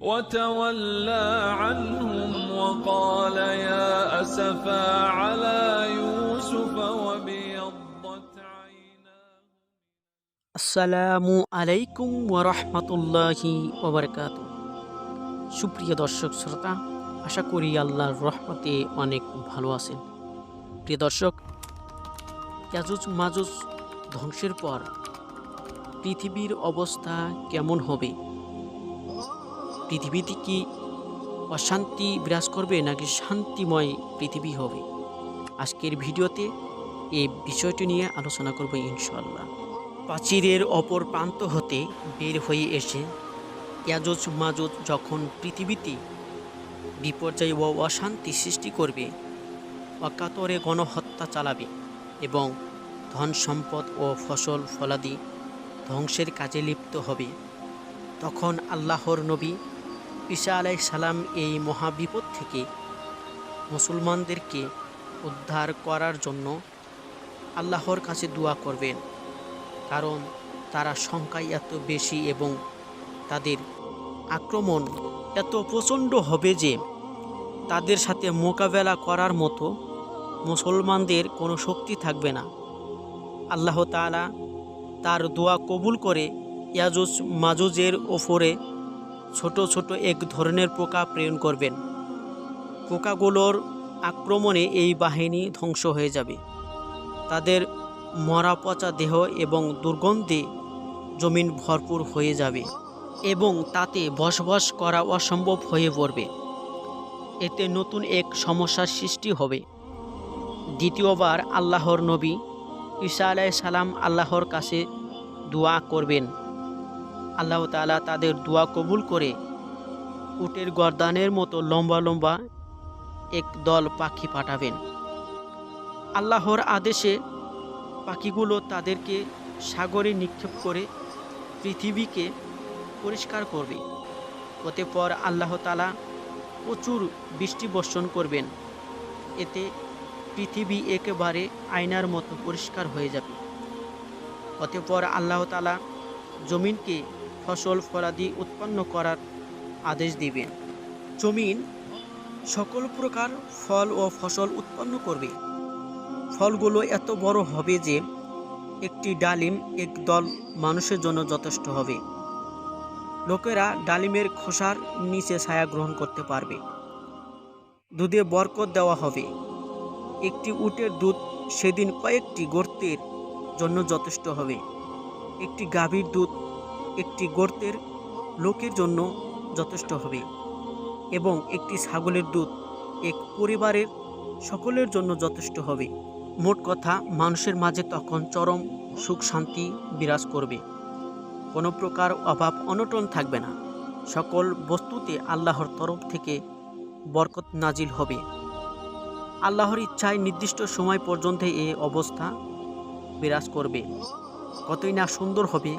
وتولى عنهم وقال يا أسفا على يوسف وابيضت عيناه আসসালামু আলাইকুম ওরহমতুল্লাহি ওবরকাত সুপ্রিয় দর্শক শ্রোতা আশা করি আল্লাহর রহমতে অনেক ভালো আছেন প্রিয় দর্শক ইয়াজুজ মাজুজ ধ্বংসের পর পৃথিবীর অবস্থা কেমন হবে পৃথিবীতে কি অশান্তি বিরাজ করবে নাকি শান্তিময় পৃথিবী হবে? আজকের ভিডিওতে এই বিষয়টি নিয়ে আলোচনা করব ইনশাল্লাহ প্রাচীরের অপর প্রান্ত হতে বের হয়ে এসে ইয়াজুজ মাজুজ যখন পৃথিবীতে বিপর্যয় ও অশান্তি সৃষ্টি করবে, অকাতরে গণহত্যা চালাবে এবং ধন সম্পদ ও ফসল ফলাদি ধ্বংসের কাজে লিপ্ত হবে। তখন আল্লাহর নবী ঈসা আলাই সালাম এই মহাবিপদ থেকে মুসলমানদেরকে উদ্ধার করার জন্য আল্লাহর কাছে দোয়া করবেন। কারণ তারা সংখ্যায় এত বেশি এবং তাদের আক্রমণ এত প্রচণ্ড হবে যে তাদের সাথে মোকাবেলা করার মতো মুসলমানদের কোনো শক্তি থাকবে না। আল্লাহ তাআলা তার দোয়া কবুল করে ইয়াজুজ, মাজুজের ওপরে ছোট ছোট এক ধরনের পোকা প্রেরণ করবেন। পোকাগুলোর আক্রমণে এই বাহিনী ধ্বংস হয়ে যাবে। তাদের মরা পচা দেহ এবং দুর্গন্ধে জমিন ভরপুর হয়ে যাবে এবং তাতে বসবাস করা অসম্ভব হয়ে পড়বে। এতে নতুন এক সমস্যার সৃষ্টি হবে। দ্বিতীয়বার আল্লাহর নবী ঈসা আলাই সালাম আল্লাহর কাছে দোয়া করবেন। আল্লাহ তাআলা তাদের দোয়া কবুল করে উটের গর্দানের মতো লম্বা লম্বা এক দল পাখি পাঠাবেন। আল্লাহর আদেশে পাখিগুলো তাদেরকে সাগরে নিক্ষেপ করে পৃথিবীকে পরিষ্কার করবে। ওতে পর আল্লাহ তালা প্রচুর বৃষ্টি বর্ষণ করবেন। এতে পৃথিবী একেবারে আয়নার মতো পরিষ্কার হয়ে যাবে। অতঃপর আল্লাহ তালা জমিনকে ফসল ফলাদি উৎপন্ন করার আদেশ দিবেন। জমিন সকল প্রকার ফল ও ফসল উৎপন্ন করবে। ফলগুলো এত বড় হবে যে একটি ডালিম এক দল মানুষের জন্য যথেষ্ট হবে। লোকেরা ডালিমের খোসার নিচে ছায়া গ্রহণ করতে পারবে। দুধে বরকত দেওয়া হবে। একটি উটের দুধ সেদিন কয়েকটি গর্তের জন্য যথেষ্ট হবে। একটি গাভীর দুধ একটি গর্তের লোকের জন্য যথেষ্ট হবে এবং একটি ছাগলের দুধ এক পরিবারের সকলের জন্য যথেষ্ট হবে। মোট কথা, মানুষের মাঝে তখন চরম সুখ শান্তি বিরাজ করবে। কোনো প্রকার অভাব অনটন থাকবে না। সকল বস্তুতে আল্লাহর তরফ থেকে বরকত নাজিল হবে। আল্লাহর ইচ্ছায় নির্দিষ্ট সময় পর্যন্ত এ অবস্থা বিরাজ করবে। কতই না সুন্দর হবে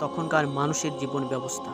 তখনকার মানুষের জীবন ব্যবস্থা।